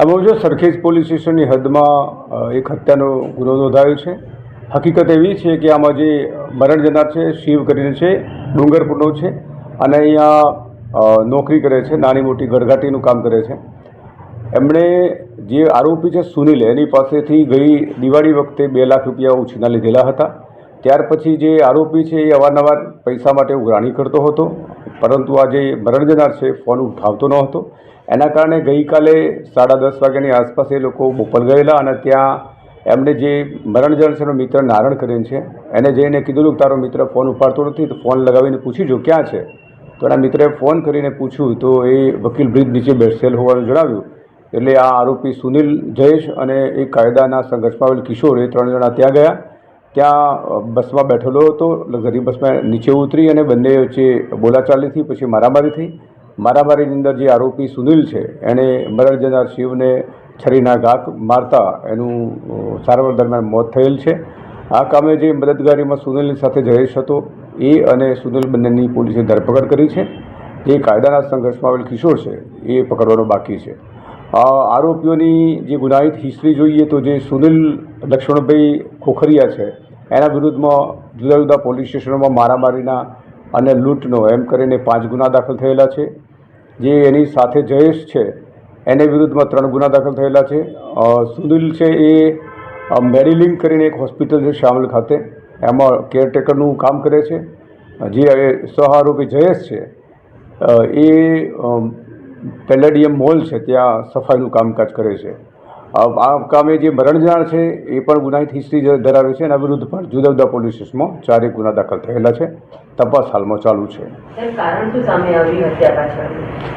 હવે જો સરખેજ પોલીસ સ્ટેશનની હદમાં એક હત્યાનો ગુનો નોંધાયો છે. હકીકત એવી છે કે આમાં જે મરણ જનાર છે, શિવ કરીને છે, ડુંગરપુરનો છે, અને અહીંયા નોકરી કરે છે, નાની મોટી ગરગાટીનું કામ કરે છે. એમણે જે આરોપી છે સુનિલ, એની પાસેથી ગઈ દિવાળી વખતે બે લાખ રૂપિયા ઉછીના લીધેલા હતા. ત્યાર પછી જે આરોપી છે એ અવારનવાર પૈસા માટે ઉઘરાણી કરતો હતો. પરંતુ આ જે મરણ જનાર છે, ફોન ઉઠાવતો ન હતો. એના કારણે ગઈકાલે સાડા દસ વાગ્યાની આસપાસ એ લોકો બોપલ ગયેલા અને ત્યાં એમણે જે મરણ જનાર છે એનો મિત્ર નારણ કરીને છે, એને જઈને કીધું કે તારો મિત્ર ફોન ઉપાડતો નથી, તો ફોન લગાવીને પૂછી જો ક્યાં છે. તો એના મિત્રે ફોન કરીને પૂછ્યું, તો એ વકીલ બ્રિજ નીચે બેસેલ હોવાનું જણાવ્યું. એટલે આ આરોપી સુનિલ જયેશ અને એ કાયદાના સંઘર્ષમાં આવેલ કિશોર, એ ત્રણ જણા ત્યાં ગયા. ત્યાં બસમાં બેઠેલો હતો, લક્ઝરી બસમાં નીચે ઉતરી અને બંને વચ્ચે બોલાચાલી થઈ પછી મારામારી થઈ મારામારીની અંદર જે આરોપી સુનિલ છે એણે મરણ જનાર શિવને છરીના ઘાક મારતા એનું સારવાર દરમિયાન મોત થયેલ છે. આ કામે જે મદદગારીમાં સુનિલની સાથે જયેશ હતો, એ અને સુનિલ બંનેની પોલીસે ધરપકડ કરી છે. જે કાયદાના સંઘર્ષમાં આવેલ કિશોર છે, એ પકડવાનો બાકી છે. આરોપીઓની જે ગુનાહિત હિસ્ટ્રી જોઈએ તો જે સુનિલ લક્ષ્મણભાઈ ખોખરિયા છે એના વિરુદ્ધમાં જુદા જુદા પોલીસ સ્ટેશનોમાં મારામારીના અને લૂંટનો એમ કરીને પાંચ ગુના દાખલ થયેલા છે. જે એની સાથે જયેશ છે, એને વિરુદ્ધમાં ત્રણ ગુના દાખલ થયેલા છે. સુનિલ છે એ મેડિલિંક કરીને એક હોસ્પિટલ છે શામલ ખાતે. એમાં કેરટેકરનું કામ કરે છે. જે સહારોપી જયેશ છે એ પેલેડિયમ મોલ છે, ત્યાં સફાઈનું કામકાજ કરે છે. કામે જે મરણ જનાર છે એ પણ ગુનાહિત હિસ્ટ્રી ધરાવે છે એના વિરુદ્ધ પણ જુદા જુદા પોલીસ સ્ટેશનમાં ચારેક ગુના દાખલ થયેલા છે. તપાસ હાલમાં ચાલુ છે.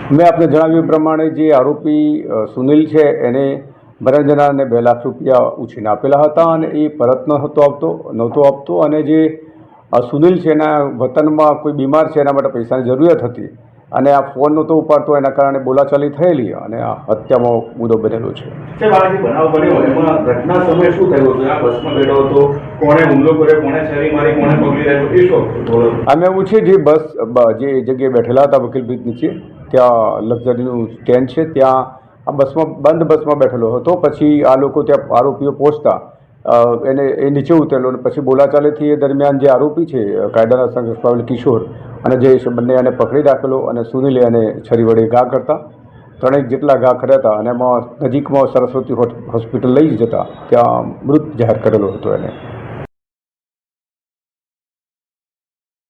મેં આપને જણાવ્યું એ પ્રમાણે જે આરોપી સુનિલ છે એને મરણ જનારને બે લાખ રૂપિયા ઉછીને આપેલા હતા અને એ પરત નહોતો આપતો નહોતો આપતો અને જે સુનિલ છે એના વતનમાં કોઈ બીમાર છે એના માટે પૈસાની જરૂરિયાત હતી. અને આ ફોન નહોતો ઉપાડતો એના કારણે બોલાચાલી થયેલી અને આ હત્યામાં મુદ્દો બનેલો છે. અમે એવું છે જે બસ જે જગ્યાએ બેઠેલા હતા વકીલ બ્રિજ નીચે ત્યાં લક્ઝરીનું સ્ટેન્ડ છે. ત્યાં આ બસમાં બંધ બસમાં બેઠેલો હતો. પછી આ લોકો ત્યાં આરોપીઓ પહોંચતા એને એ નીચે ઉતરેલો અને પછી બોલાચાલીથી એ દરમિયાન જે આરોપી છે કાયદાના સંઘર્ષ પાવેલ કિશોર અને જયેશ બંને એને પકડી રાખેલો અને સુનિલે એને છરી વડે ઘા કરતા ત્રણેક જેટલા ઘા કર્યા હતા અને એમાં નજીકમાં સરસ્વતી હોસ્પિટલ લઈ જતા, ત્યાં મૃત જાહેર કરેલો હતો એને.